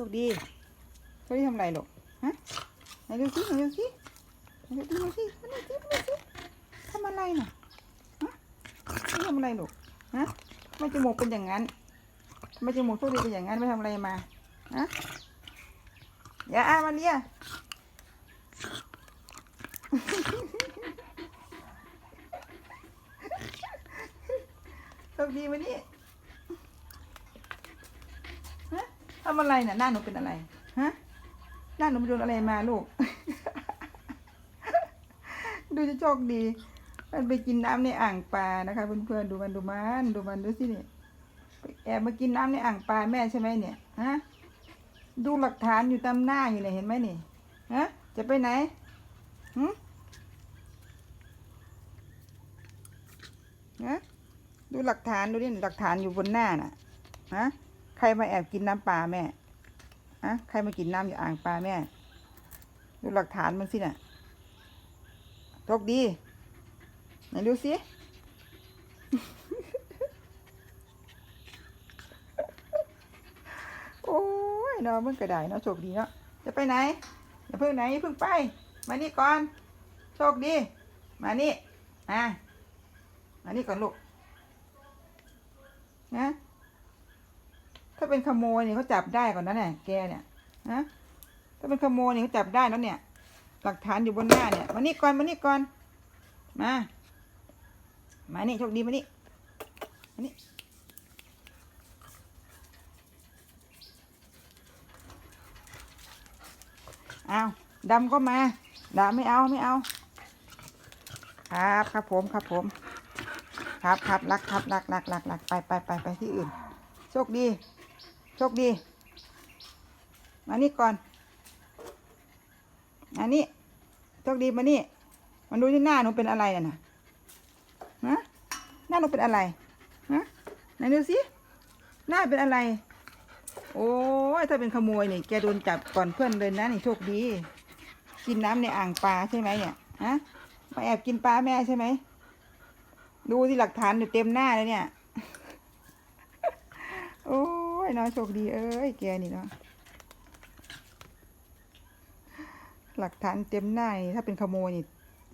คดีโชคดีทำอะไรลูกฮะไหนดูสิไหนดูสิไหนดูสิมาดูสิมาดูสิทำอะไรน่ะฮะทำอะไรลูกฮะทำไมจมูกเป็นอย่างนั้นทำไมจมูกโชคดีเป็นอย่างนั้นไม่ทำอะไรมาฮะอย่าอามาเลียโชคดีมานี่ฮะ ทำอะไรน่ะหน้าหนูเป็นอะไรฮะหน้าหนูไปโดนอะไรมาลูก ดูจะโชคดี มันไปกินน้ำในอ่างปลานะคะเพื่อนๆดูมันดูมันดูมันดูสิเนี่ยแอบมากินน้ำในอ่างปลาแม่ใช่ไหมเนี่ยฮะดูหลักฐานอยู่ตามหน้าอยู่เลยเห็นไหมนี่ฮะจะไปไหนหืมฮะดูหลักฐานดูดิหลักฐานอยู่บนหน้าน่ะฮะ ใครมาแอบกินน้ำปลาแม่ฮะใครมากินน้ำอยู่อ่างปลาแม่ ดูหลักฐานมันสิน่ะโชคดีไหนดูสิโอ้ยเนาะมึงกระไดเนาะโชคดีเนาะจะไปไหนอย่าเพิ่งไหนเพิ่งไป มานี่ก่อน โชคดี มานี่อะมานี่ก่อนลูกนะ เป็นขโมยเนี่ยเขาจับได้ก่อนนะเนี่ยแกเนี่ยนะถ้าเป็นขโมยเนี่ยเขาจับได้แล้วเนี่ย หลักฐานอยู่บนหน้าเนี่ยมานี่ก่อนมานี่ก่อนมามานี่โชคดีมานี่มานี่เอาดำก็มาดำไม่เอาไม่เอาครับครับผมครับผม ครับครับรักครับรักรักรักรักไปไปไปไปที่อื่น โชคดี ชคดี มานี่ก่อนมานี่โชคดีมานี่ มันดูที่หน้าหนูเป็นอะไรน่ะนะฮะหน้าหนูเป็นอะไรฮะไหนดูสิหน้าเป็นอะไร โอ้ยถ้าเป็นขโมยนี่แกโดนจับก่อนเพื่อนเลยนะนี่โชคดี กินน้ำในอ่างปลาใช่ไหมเนี่ยฮะมาแอบกินปลาแม่ใช่ไหมดูที่หลักฐานอยู่เต็มหน้าเลยเนี่ย อ้น้อยโชคดีเอ้ยแกนี่เนาะหลักฐานเต็มหน้านถ้าเป็นขโมยนี่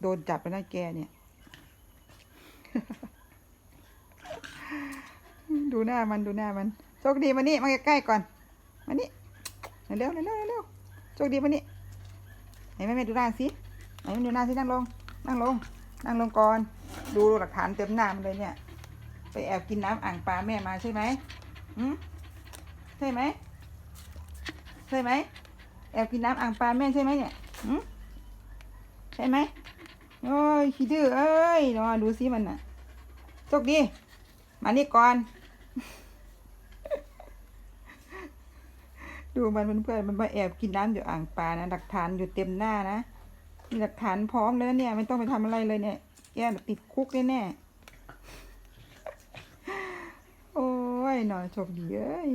โดนจับไปนะแกเนี่ย ดูหน้ามันดูหน้ามันโชคดีมานี่มาใกล้ๆก่อนมานี่เร็วเร็วเร็วเร็วโชคดีมานี่ไหนแม่แม่ดูหน้าสิไหนแม่ดูหน้าสินั่งลง นั่งลง นั่งลงก่อนดูหลักฐานเต็มหน้ามันเลยเนี่ย ไปแอบกินน้ำอ่างปลาแม่มาใช่ไหมอืม ใช่ไหมใช่ไหมแอบกินน้ำอ่างปลาแม่ใช่ไหมเนี่ยใช่ไหมโอ้ยขี้ดื้อเอ้ยรอดูสิมันน่ะโชคดี มานี่ก่อน ดูมันเพื่อนมันมาแอบกินน้ำอยู่อ่างปลานะหลักฐานอยู่เต็มหน้านะมีหลักฐานพร้อมเลยนะเนี่ย ไม่ต้องไปทำอะไรเลยเนี่ยแกติดคุกแน่ๆโอ้ยหน่อยโชคดีเอ้ย